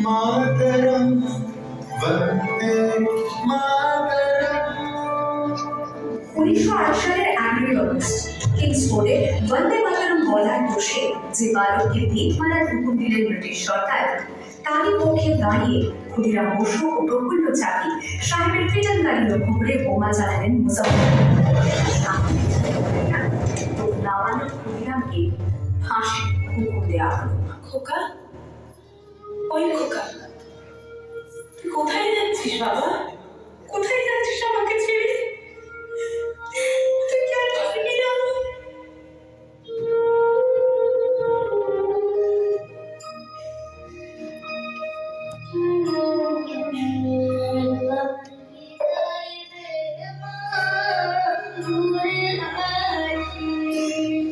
मातरम वंदे मातरम উনিশশো আট সালের এগারোই অগস্ট কিংসফোর্ডে বন্দে মাতরম বলার বসে যে বালককে ভিত মারার হুকুম দিলেন ব্রিটিশ সরকার তারই পক্ষে দাঁড়িয়ে ক্ষুদিরাম বসু ও প্রফুল্ল চাকি সাহেবের ফিটান গাড়ি লক্ষ্য করে বোমা চালালেন মুজাফর তো নাবালক ক্ষুদিরামকে ফাঁসি হুকুম দেওয়া হলো খোকা ওই খোকা তুই কোথায় যাচ্ছিস বাবা? কোথায় যাচ্ছিস আমাকে ছেড়ে? তুই Thank you.